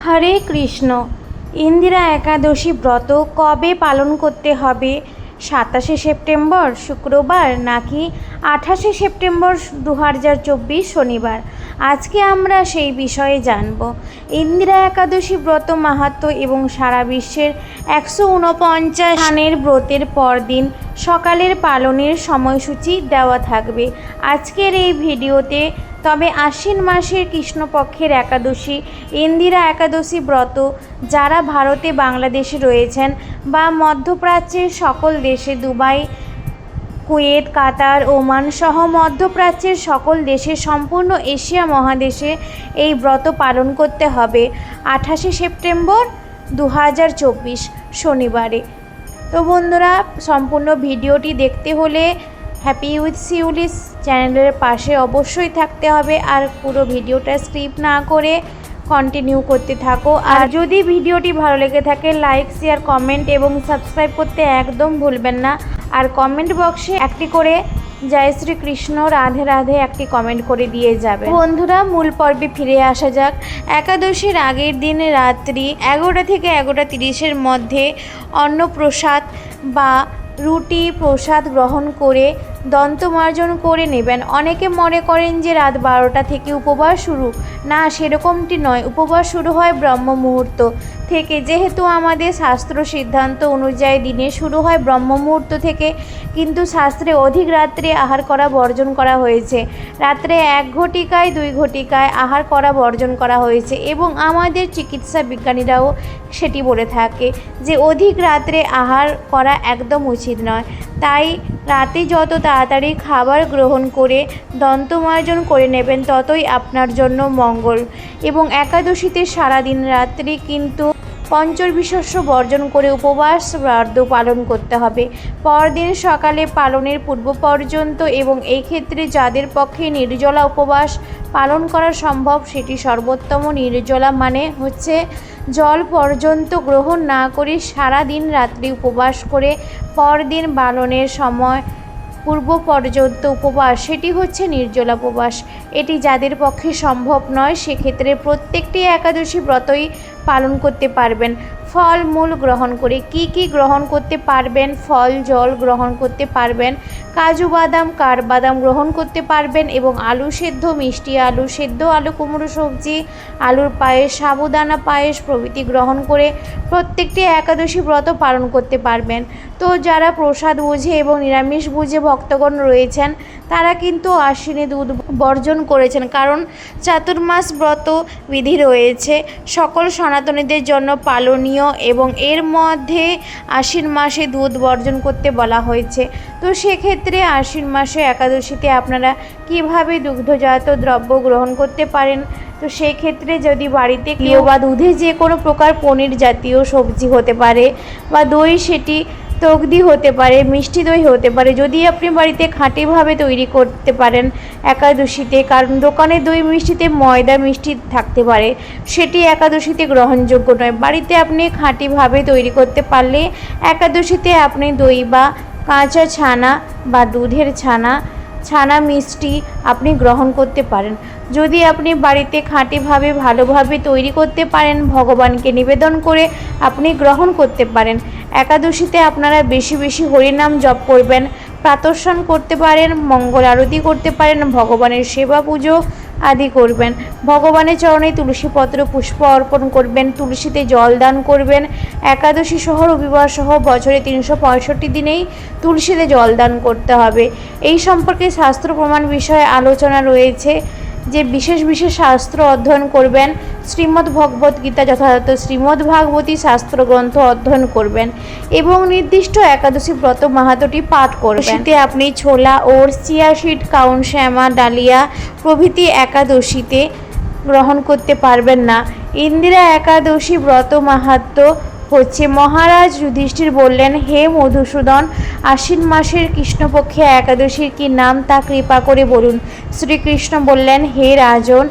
হরে কৃষ্ণ। ইন্দিরা একাদশী ব্রত কবে পালন করতে হবে? সাতাশে সেপ্টেম্বর শুক্রবার নাকি আঠাশে সেপ্টেম্বর দু হাজার চব্বিশ শনিবার? আজকে আমরা সেই বিষয়ে জানব। ইন্দিরা একাদশী ব্রত মাহাত্ম্য এবং সারা বিশ্বের একশো উনপঞ্চাশ স্থানের ব্রতের পরদিন সকালের পালনের সময়সূচি দেওয়া থাকবে। আজকের এই ভিডিওতে তবে আশ্বিন মাসের কৃষ্ণপক্ষের একাদশী, ইন্দিরা একাদশী ব্রত, যারা ভারতে বাংলাদেশে রয়েছেন বা মধ্যপ্রাচ্যের সকল দেশে দুবাই, কুয়েত, কাতার, ওমান সহ মধ্যপ্রাচ্যের সকল দেশে সম্পূর্ণ এশিয়া মহাদেশে এই ব্রত পালন করতে হবে। আঠাশে সেপ্টেম্বর দু হাজার চব্বিশ শনিবারে। তো বন্ধুরা, সম্পূর্ণ ভিডিওটি দেখতে হলে হ্যাপি উইথ সিউলিস চ্যানেলের পাশে অবশ্যই থাকতে হবে আর পুরো ভিডিওটা স্কিপ না করে কন্টিনিউ করতে থাকো। আর যদি ভিডিওটি ভালো লেগে থাকে লাইক শেয়ার কমেন্ট এবং সাবস্ক্রাইব করতে একদম ভুলবেন না। আর কমেন্ট বক্সে একটি করে জয় শ্রী কৃষ্ণ, রাধে রাধে একটি কমেন্ট করে দিয়ে যাবে। বন্ধুরা, মূল পর্বে ফিরে আসা যাক। একাদশীর আগের দিন রাত্রি এগারোটা থেকে এগারোটা তিরিশের মধ্যে অন্নপ্রসাদ বা রুটি, প্রসাদ গ্রহণ করে দন্তমার্জন করে নেবেন। অনেকে মনে করেন যে রাত বারোটা থেকে উপবাস শুরু। না, সেরকমটি নয়। উপবাস শুরু হয় ব্রহ্ম মুহূর্ত থেকে। যেহেতু আমাদের শাস্ত্র সিদ্ধান্ত অনুযায়ী দিনে শুরু হয় ব্রহ্ম মুহূর্ত থেকে, কিন্তু শাস্ত্রে অধিক রাত্রে আহার করা বর্জন করা হয়েছে। রাত্রে এক ঘটিকায়, দুই ঘটিকায় আহার করা বর্জন করা হয়েছে এবং আমাদের চিকিৎসা বিজ্ঞানীরাও সেটি বলে থাকে যে অধিক রাত্রে আহার করা একদম উচিত নয়। তাই রাতে যত তাড়াতাড়ি খাবার গ্রহণ করে দন্তমার্জন করে নেবেন, ততই আপনার জন্য মঙ্গল। এবং একাদশীতে সারাদিন রাত্রি কিন্তু পঞ্চবিশস্য বর্জন করে উপবাস ব্রত পালন করতে হবে। পরদিন সকালে পালনের পূর্ব পর্যন্ত এবং এই ক্ষেত্রে যাদের পক্ষে নির্জলা উপবাস পালন করা সম্ভব, সেটি সর্বোত্তম নির্জলা মানে হচ্ছে জল পর্যন্ত গ্রহণ না করে সারা দিন রাত্রি উপবাস করে পরদিন পালনের সময় পূর্ব পর্যন্ত উপবাস, সেটি হচ্ছে নির্জলা উপবাস। এটি যাদের পক্ষে সম্ভব নয়, সেক্ষেত্রে প্রত্যেকটি একাদশী ব্রতই পালন করতে পারবেন। ফল মূল গ্রহণ করে কি কি গ্রহণ করতে পারবেন? ফল, জল গ্রহণ করতে পারবেন, কাজু বাদাম, কাঠবাদাম গ্রহণ করতে পারবেন এবং আলু সেদ্ধ, মিষ্টি আলু সেদ্ধ, আলু কুমড়ো সবজি, আলুর পায়েস, সাবুদানা পায়েস প্রভৃতি গ্রহণ করে প্রত্যেকটি একাদশী ব্রত পালন করতে পারবেন। তো যারা প্রসাদ বুঝে এবং নিরামিষ বুঝে ভক্তগণ রয়েছেন, তারা কিন্তু আশ্বিনে দুধ বর্জন করেছেন কারণ চাতুর্মাস ব্রত বিধি রয়েছে। সকল সনাতনীদের জন্য পালনীয় এবং এর মধ্যে আশ্বিন মাসে দুধ বর্জন করতে বলা হয়েছে। তো সেক্ষেত্রে আশ্বিন মাসে একাদশীতে আপনারা কীভাবে দুগ্ধজাত দ্রব্য গ্রহণ করতে পারেন? তো সেক্ষেত্রে যদি বাড়িতে কেউ বা দুধে যে কোনো প্রকার পনির জাতীয় সবজি হতে পারে বা দই সেটি তগদি হতে পারে, মিষ্টি দই হতে পারে, যদি আপনি বাড়িতে খাঁটিভাবে তৈরি করতে পারেন একাদশীতে, কারণ দোকানের দই মিষ্টিতে ময়দা মিষ্টি থাকতে পারে, সেটি একাদশীতে গ্রহণযোগ্য নয়। বাড়িতে আপনি খাঁটিভাবে তৈরি করতে পারলে একাদশীতে আপনি দই বা কাঁচা ছানা বা দুধের ছানা ছানা মিষ্টি আপনি গ্রহণ করতে পারেন। যদি আপনি বাড়িতে খাঁটিভাবে ভালোভাবে তৈরি করতে পারেন, ভগবানকে নিবেদন করে আপনি গ্রহণ করতে পারেন। একাদশীতে আপনারা বেশি বেশি হরিনাম জপ করবেন, প্রাতঃস্নান করতে পারেন, মঙ্গল আরতি করতে পারেন, ভগবানের সেবা পুজো আদি করবেন। ভগবানের চরণে তুলসীপত্র পুষ্প অর্পণ করবেন, তুলসীতে জল দান করবেন। একাদশী সহ রবিবার সহ বছরে তিনশো পঁয়ষট্টি দিনেই তুলসীতে জল দান করতে হবে। এই সম্পর্কে শাস্ত্র প্রমাণ বিষয়ে আলোচনা রয়েছে। যে বিশেষ বিশেষ শাস্ত্র অধ্যয়ন করবেন, শ্রীমদ্ ভগবত গীতা যথাযথ শ্রীমদ্ ভাগবতী শাস্ত্র গ্রন্থ অধ্যয়ন করবেন এবং নির্দিষ্ট একাদশী ব্রত মাহাতটি পাঠ করবেন। শীতে আপনি ছোলা, ওটস সিড, কাউন, শ্যামা, ডালিয়া প্রভৃতি একাদশীতে গ্রহণ করতে পারবেন না। ইন্দিরা একাদশী ব্রত মাহাত্ম হচ্ছে মহারাজ যুধিষ্ঠির বললেন, হে মধুসূদন, আশ্বিন মাসের কৃষ্ণপক্ষে একাদশীর কি নাম তা কৃপা করে বলুন। শ্রীকৃষ্ণ বললেন, হে রাজন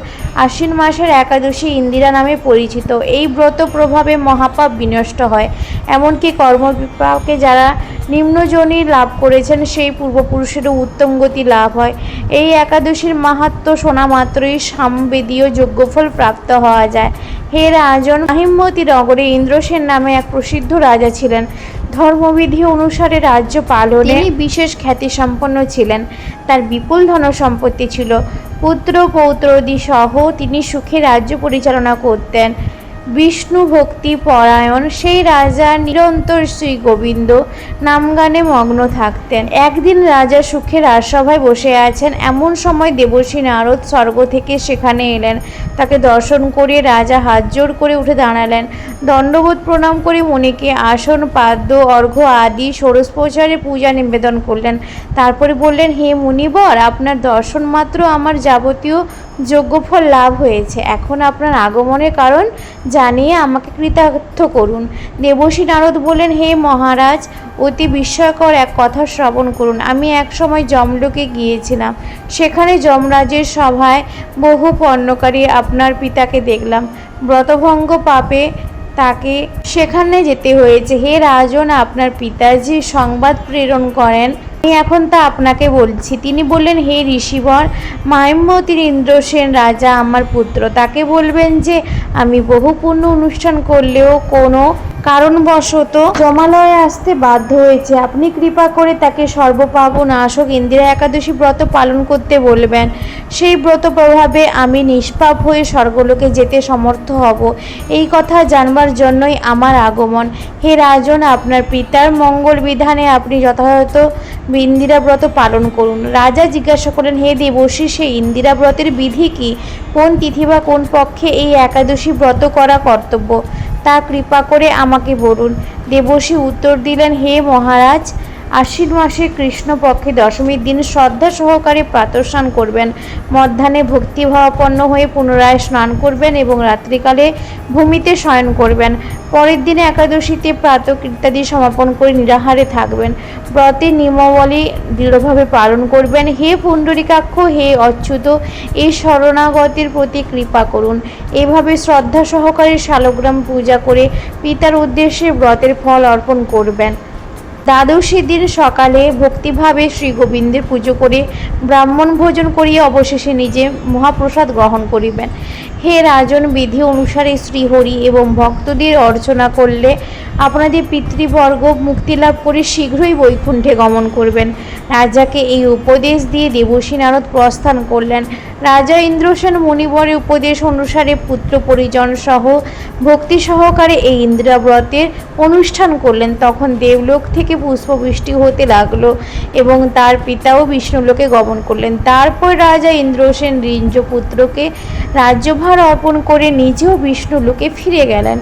আশ্বিন মাসের একাদশী ইন্দিরা নামে পরিচিত। এই ব্রত প্রভাবে মহাপাপ বিনষ্ট হয়। এমনকি কর্মবিপাকে যারা নিম্নজনী লাভ করেছেন, সেই পূর্বপুরুষেরও উত্তম গতি লাভ হয়। এই একাদশীর মাহাত্ম শোনা মাত্রই সামবেদীয় যজ্ঞফল প্রাপ্ত হওয়া যায়। হে রাজন মাহিমতী নগরে ইন্দ্রসেন নামে এক প্রসিদ্ধ রাজা ছিলেন। ধর্মবিধি অনুসারে রাজ্য পালনে তিনি বিশেষ খ্যাতিসম্পন্ন ছিলেন। তার বিপুল ধন সম্পত্তি ছিল। পুত্র পৌত্রদি সহ তিনি সুখে রাজ্য পরিচালনা করতেন। বিষ্ণু ভক্তি পরায়ণ, সেই রাজা নিরন্তর শ্রী গোবিন্দ নামগানে মগ্ন থাকতেন। একদিন রাজা সুখে রাজসভায় বসে আছেন। এমন সময় দেবশ্রী নারদ স্বর্গ থেকে সেখানে এলেন। তাকে দর্শন করে রাজা হাত জোর করে উঠে দাঁড়ালেন। দণ্ডবোধ প্রণাম করে মনিকে আসন, পাদ্য, অর্ঘ্য আদি ষোড়শ প্রচারে পূজা নিবেদন করলেন। তারপরে বললেন, হে মুনিবর, আপনার দর্শন মাত্র আমার যাবতীয় যোগ্যফল লাভ হয়েছে। এখন আপনার আগমনের কারণ জানিয়ে আমাকে কৃতার্থ করুন। দেবশী নারদ বললেন, হে মহারাজ, অতি বিস্ময়কর এক কথা শ্রবণ করুন। আমি এক সময় জমলোকে গিয়েছিলাম। সেখানে যমরাজের সভায় বহু পণ্যকারী আপনার পিতাকে দেখলাম। ব্রতভঙ্গ পাপে তাকে সেখানে যেতে হয়েছে। হে রাজন, আপনার পিতাজি সংবাদ প্রেরণ করেন আমি এখন তা আপনাকে বলছি। তিনি বললেন, হে ঋষিবর মাইমতির ইন্দ্রসেন রাজা আমার পুত্র, তাকে বলবেন যে, আমি বহু পূর্ণ অনুষ্ঠান করলেও কোনো কারণবশত জমালয়ে আসতে বাধ্য হয়েছে। আপনি কৃপা করে তাকে সর্বপাপ নাশক ইন্দিরা একাদশী ব্রত পালন করতে বলবেন। সেই ব্রত প্রভাবে আমি নিষ্পাপ হয়ে স্বর্গলোকে যেতে সমর্থ হব। এই কথা জানবার জন্যই আমার আগমন। হে রাজন, আপনার পিতার মঙ্গল বিধানে আপনি যথাযথ ইন্দিরা ব্রত পালন করুন। রাজা জিজ্ঞাসা করেন হে দেবশ্রী সে ইন্দিরা ব্রতের বিধি কি? কোন তিথি বা কোন পক্ষে এই একাদশী ব্রত করা কর্তব্য? তা কৃপা করে আমাকে বলুন। দেবশ্রী উত্তর দিলেন, হে মহারাজ আশ্বিন মাসে কৃষ্ণপক্ষে দশমীর দিন শ্রদ্ধা সহকারে প্রাতঃস্নান করবেন। মধ্যাহ্নে ভক্তিভাবাপন্ন হয়ে পুনরায় স্নান করবেন এবং রাত্রিকালে ভূমিতে শয়ন করবেন। পরের দিনে একাদশীতে প্রাতঃ ইত্যাদি সমাপন করে নিরাহারে থাকবেন। ব্রতের নিয়মাবলী দৃঢ়ভাবে পালন করবেন। হে পুণ্ডরিকাক্ষ, হে অচ্যুত, এই শরণাগতির প্রতি কৃপা করুন। এভাবে শ্রদ্ধা সহকারে শালগ্রাম পূজা করে পিতার উদ্দেশ্যে ব্রতের ফল অর্পণ করবেন। দ্বাদশী দিন সকালে ভক্তিভাবে শ্রী গোবিন্দের পুজো করে ব্রাহ্মণ ভোজন করিয়া অবশেষে নিজে মহাপ্রসাদ গ্রহণ করিবেন। হে রাজন, বিধি অনুসারে শ্রীহরি এবং ভক্তদের অর্চনা করলে আপনাদের পিতৃবর্গ মুক্তিলাভ করে শীঘ্রই বৈকুণ্ঠে গমন করবেন। রাজাকে এই উপদেশ দিয়ে দেবশ্রী নারদ প্রস্থান করলেন। রাজা ইন্দ্রসেন মণিবরের উপদেশ অনুসারে পুত্র পরিজন সহ ভক্তি সহকারে এই ইন্দ্রাব্রতের অনুষ্ঠান করলেন। তখন দেবলোক থেকে পুষ্পবৃষ্টি হতে লাগল এবং তার পিতাও বিষ্ণুলোকে গমন করলেন। তারপর রাজা ইন্দ্রসেন রিঞ্জপুত্রকে রাজ্যভার অর্পণ করে নিজেও বিষ্ণুলোকে ফিরে গেলেন।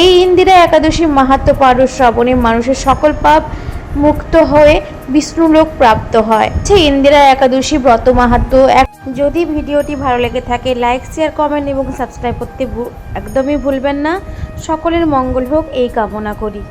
এই ইন্দিরা একাদশী মাহাত্ম পারস শ্রবণে মানুষের সকল পাপ মুক্ত হয়ে বিষ্ণুলোক প্রাপ্ত হয়। সে ইন্দিরা একাদশী ব্রত মাহাত্ম যদি ভিডিওটি ভালো লেগে থাকে লাইক শেয়ার কমেন্ট এবং সাবস্ক্রাইব করতে একদমই ভুলবেন না। সকলের মঙ্গল হোক, এই কামনা করি।